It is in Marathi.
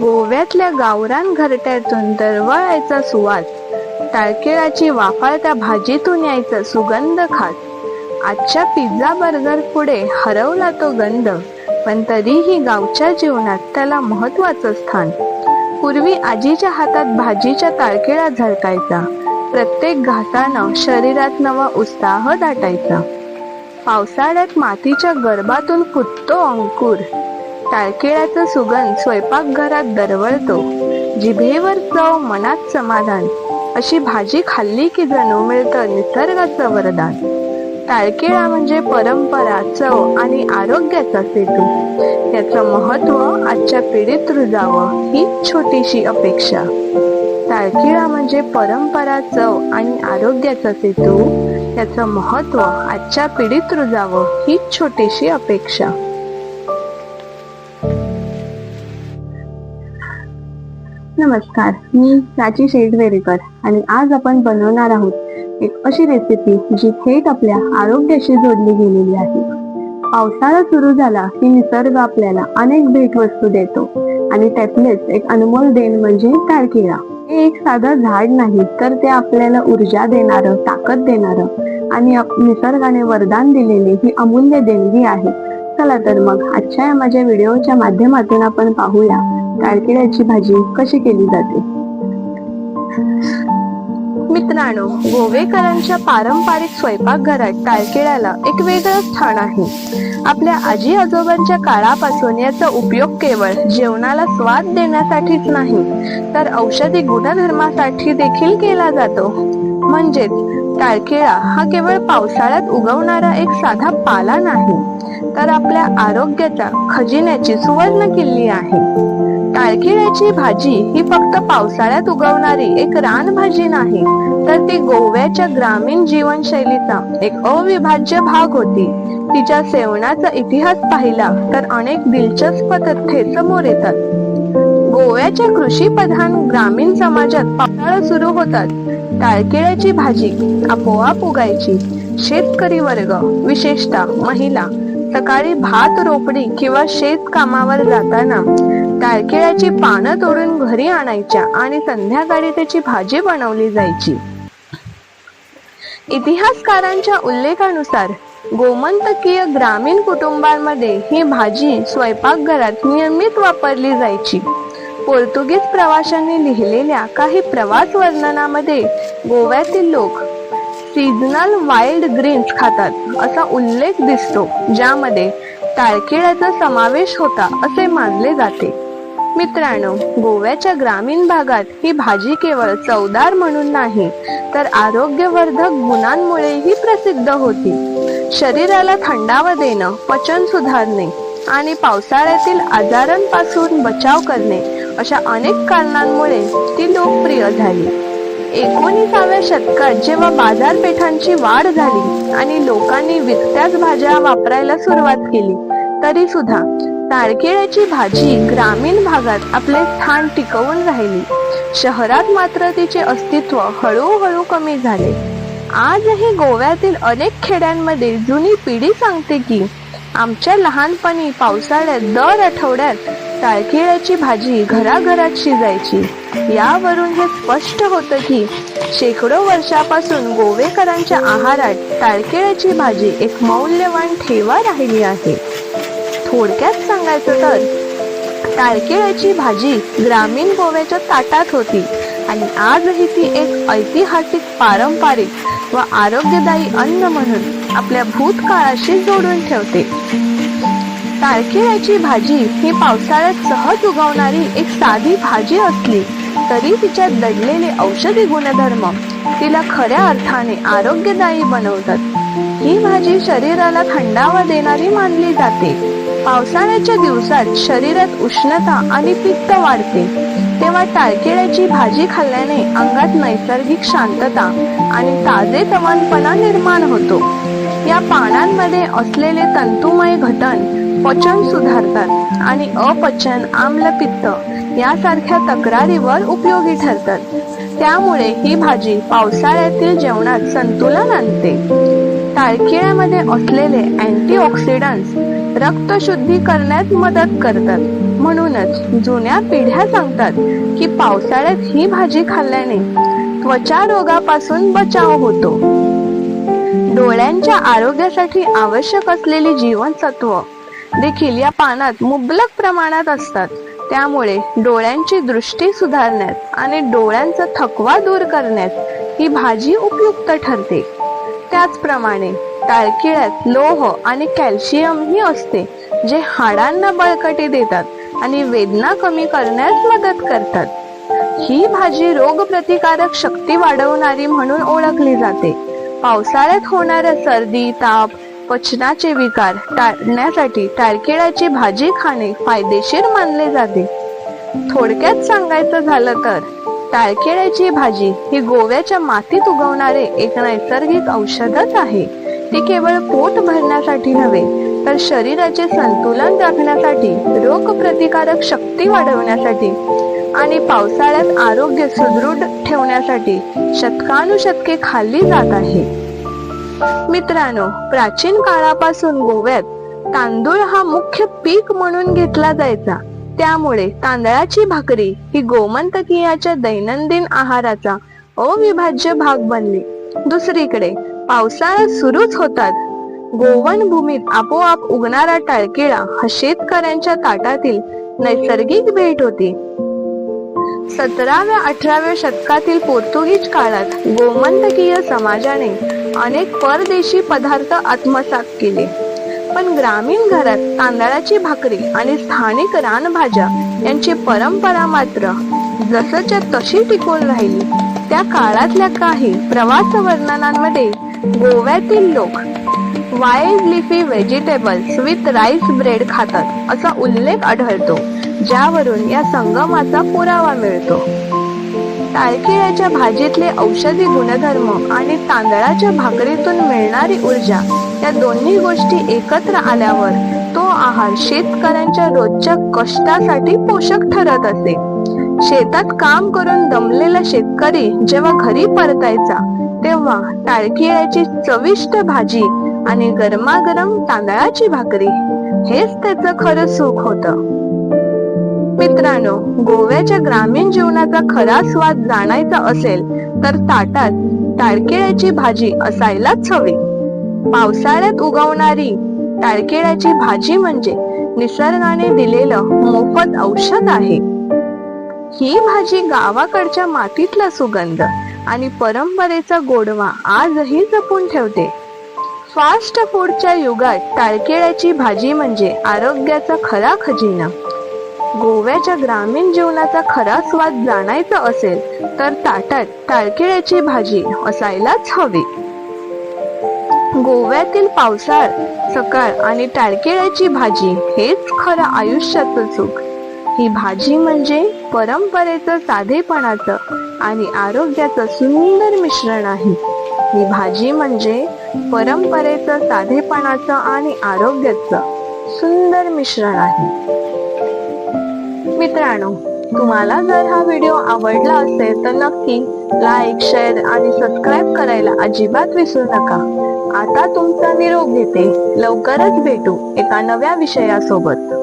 गोव्यातल्या गावरान घरट्यातून दरवळायचा सुवास. टाळकेळाची वाफाळत्या भाजीतून यायचा सुगंध खात आजच्या पिझ्झा बर्गर पुढे हरवला तो गंध पण तरीही गावच्या जीवनात त्याला महत्वाचं स्थान. पूर्वी आजीच्या हातात भाजीच्या ताळकेळा झळकायचा. प्रत्येक घासानं शरीरात नवा उत्साह दाटायचा. पावसाळ्यात मातीच्या गर्भातून फुटतो अंकुर. टाळकेळ्याचा सुगंध स्वयंपाकघरात दरवळतो. जिभेवर चव मनात समाधान. अशी भाजी खाल्ली की जणू मिळतं निसर्गाचं वरदान. टाळकेळा म्हणजे परंपरा चव आणि आरोग्याचा सेतू. याचं महत्त्व आजच्या पिढीत रुजावं ही छोटीशी अपेक्षा. टाळकिळा म्हणजे परंपरा चव आणि आरोग्याचा सेतू. याचं महत्त्व आजच्या पिढीत रुजावं ही छोटीशी अपेक्षा. नमस्कार मी प्राची शेटवेरेकर आणि आज आपण बनवणार आहोत एक अशी रेसिपी जी थेट आपल्या आरोग्याशी जोडली गेलेली आहे. पावसाळा सुरू झाला की निसर्ग आपल्याला अनेक भेटवस्तू देतो आणि त्यातलेच एक अनमोल देण म्हणजे तारकिळा हे एक साधं झाड नाही तर ते आपल्याला ऊर्जा देणारं ताकद देणारं आणि निसर्गाने वरदान दिलेली ही अमूल्य देणगी आहे. चला तर मग आजच्या या माझ्या व्हिडिओच्या माध्यमातून आपण पाहूया. टाळकिळ्याची भाजी कशी केली जाते? मित्रांनो गोवेकरांच्या पारंपरिक स्वयंपाकघरात टाळकिळ्याला एक वेगळं स्थान आहे. आपल्या आजी आजोबांच्या काळापासून याचा उपयोग केवळ जेवणाला स्वाद देण्यासाठीच नाही तर औषधी गुणधर्मासाठी देखील केला जातो. म्हणजेच टाळकेळा हा केवळ पावसाळ्यात उगवणारा एक साधा पाला नाही तर आपल्या आरोग्याच्या खजिन्याची सुवर्ण किल्ली आहे. टाळकिळ्याची भाजी ही फक्त पावसाळ्यात उगवणारी एक रानभाजी नाही तर ती गोव्याच्या ग्रामीण जीवनशैलीचा एक अविभाज्य भाग होती. तिच्या सेवनाचा इतिहास पाहिला तर अनेक दिलचस्प तथ्ये समोर येतात. गोव्याच्या कृषी प्रधान ग्रामीण समाजात पावसाळा सुरू होतात. टाळकिळ्याची भाजी आपोआप उगायची. शेतकरी वर्ग विशेषतः महिला सकाळी भात रोपडी किंवा शेत कामावर जाताना टाळकिळ्याची पानं तोडून घरी आणायच्या आणि संध्याकाळी त्याची भाजी बनवली जायची. इतिहासकारांच्या उल्लेखानुसार गोमंतकीय ग्रामीण कुटुंबांमध्ये ही भाजी स्वयंपाकघरात नियमित वापरली जायची. पोर्तुगीज प्रवाशांनी लिहिलेल्या काही प्रवास वर्णनामध्ये गोव्यातील लोक सीझनल वाईल्ड ग्रीन्स खातात असा उल्लेख दिसतो ज्यामध्ये टाळकिळ्याचा समावेश होता असे मानले जाते. मित्रांनो गोव्याच्या ग्रामीण भागात ही भाजी केवळ चवदार म्हणून नाही तर आरोग्यवर्धक गुणांमुळेही प्रसिद्ध होती. शरीराला थंडावा देणं पचन सुधारणे आणि पावसाळ्यातील आजारांपासून बचाव करणे अशा अनेक कारणांमुळे ती लोकप्रिय झाली. एकोणीसाव्या शतकात जेव्हा बाजारपेठांची वाढ झाली आणि लोकांनी विकत्याच भाज्या वापरायला सुरुवात केली तरी सुद्धा ताळकेळ्याची भाजी ग्रामीण भागात आपले स्थान टिकवून राहिली. शहरात मात्र तिचे अस्तित्व हळूहळू कमी झाले. आजही गोव्यातील अनेक खेड्यांमध्ये जुनी पिढी सांगते की आमच्या लहानपणी पावसाळ्यात दर आठवड्यात टाळकिळ्याची भाजी घराघरात शिजायची. यावरून हे स्पष्ट होतं की शेकडो वर्षापासून गोवेकरांच्या आहारात टाळकिळ्याची भाजी एक मौल्यवान ठेवा राहिली आहे. थोडक्यात सांगायचं तर टाळकेळ्याची भाजी ग्रामीण गोव्याच्या ताटात होती आणि आजही ती एक ऐतिहासिक पारंपरिक व आरोग्यदायी अन्न म्हणून आपल्या भूतकाळाशी जोडून ठेवते. टाळकिळ्याची भाजी ही पावसाळ्यात सहज उगवणारी एक साधी भाजी असली तरी तिच्यात दडलेले औषधी गुणधर्म तिला खऱ्या अर्थाने आरोग्यदायी बनवतात. ही भाजी शरीराला थंडावा देणारी मानली जाते. पावसाळ्याच्या दिवसात शरीरात उष्णता आणि पित्त वाढते तेव्हा टाळकेळ्याची भाजी खाल्ल्याने अंगात नैसर्गिक शांतता आणि ताजे तवानपणा निर्माण होतो. या पानांमध्ये असलेले तंतुमय घटन पचन सुधारतात आणि अपचन आम्लपित्त यासारख्या तक्रारीवर उपयोगी ठरतात. त्यामुळे ही भाजी पावसाळ्यातील जेवणात संतुलन आणते. टाळकिळ्यामध्ये असलेले अँटीऑक्सिडंट्स रक्त शुद्धी करण्यात मदत करतात. म्हणूनच जुन्या पिढ्या सांगतात की पावसाळ्यात ही भाजी खाल्ल्याने त्वचा रोगापासून बचाव होतो. डोळ्यांच्या आरोग्यासाठी आवश्यक असलेली जीवनसत्व देखील या पानात मुबलक प्रमाणात असतात. त्यामुळे डोळ्यांची दृष्टी सुधारण्यात आणि डोळ्यांचा थकवा दूर करण्यात ही भाजी उपयुक्त ठरते. त्याचप्रमाणे टाळकिळ्यात लोह आणि कॅल्शियम ही असते जे हाडांना बळकटी देतात आणि वेदना कमी करण्यास मदत करतात. ही भाजी रोगप्रतिकारक शक्ती वाढवणारी म्हणून ओळखली जाते. पावसाळ्यात होणाऱ्या सर्दी ताप पचनाचे विकार टाळण्यासाठी टाळकिळ्याची भाजी खाणे फायदेशीर मानले जाते. थोडक्यात सांगायचं झालं तर टाळकेळ्याची भाजी ही गोव्याच्या मातीत उगवणारे एक नैसर्गिक औषधच आहे. ती केवळ पोट भरण्यासाठी नव्हे तर शरीराचे संतुलन राखण्यासाठी रोगप्रतिकारक शक्ती वाढवण्यासाठी आणि पावसाळ्यात आरोग्य सुदृढ ठेवण्यासाठी शतकानुशतके खाल्ली जात आहे. मित्रांनो प्राचीन काळापासून गोव्यात तांदूळ हा मुख्य पीक म्हणून घेतला जायचा. त्यामुळे तांदळाची भाकरी ही गोमंतकीयाच्या दैनंदिन आहाराचा अविभाज्य भाग बनली. दुसरीकडे पावसाळा सुरूच होतात. गोवन भूमीत आपोआप उगणारा टाळकेळा हा शेतकऱ्यांच्या ताटातील नैसर्गिक भेट होती. सतराव्या अठराव्या शतकातील पोर्तुगीज काळात गोमंतकीय समाजाने अनेक परदेशी पदार्थ आत्मसात केले. पण ग्रामीण घरात तांदळाची भाकरी आणि स्थानिक रानभाज्या यांची परंपरा मात्र जसच्या तशी टिकून राहिली त्या काळातल्या काही प्रवास वर्णनांमध्ये गोव्यातील लोक wild leafy vegetables with rice bread खातात असा उल्लेख आढळतो ज्यावरून या संगमाचा पुरावा मिळतो. टाळकिळ्याच्या भाजीतले औषधी गुणधर्म आणि तांदळाच्या भाकरीतून मिळणारी ऊर्जा या दोन्ही गोष्टी एकत्र आल्यावर तो आहार शेतकऱ्यांच्या रोजच्या कष्टासाठी पोषक ठरत असे. शेतात काम करून दमलेला शेतकरी जेव्हा घरी परतायचा तेव्हा टाळकिळ्याची चविष्ट भाजी आणि गरमागरम तांदळाची भाकरी. हेच त्याचं खरं सुख होतं. मित्रांनो गोव्याच्या ग्रामीण जीवनाचा खरा स्वाद जाणायचा असेल तर ताटात टाळकिळ्याची भाजी असायलाच हवी. पावसाळ्यात उगवणारी टाळकेळ्याची भाजी म्हणजे निसर्गाने दिलेलं मोफत औषध आहे. ही भाजी गावाकडच्या मातीतला सुगंध आणि परंपरेचा गोडवा आजही जपून ठेवते. फास्ट फूडच्या युगात टाळकेळ्याची भाजी म्हणजे आरोग्याचा खरा खजिना. गोव्याच्या ग्रामीण जीवनाचा खरा स्वाद जाणायचा असेल तर ताटात टाळकेळ्याची भाजी असायलाच हवी. गोव्यातील पावसाळ सकाळ आणि टाळकेळ्याची भाजी हेच खरं आयुष्याचं सुख. ही भाजी म्हणजे परंपरेचं साधेपणाचं आणि आरोग्याचं सुंदर मिश्रण आहे. ही भाजी म्हणजे परंपरेचं साधेपणाचं आणि आरोग्याचं सुंदर मिश्रण आहे. मित्रांनो तुम्हाला जर हा व्हिडिओ आवडला असेल तर नक्की लाईक शेअर आणि सबस्क्राईब करायला अजिबात विसरू नका. आता तुमचा निरोप घेते. लवकरच भेटू एका नव्या विषयासोबत.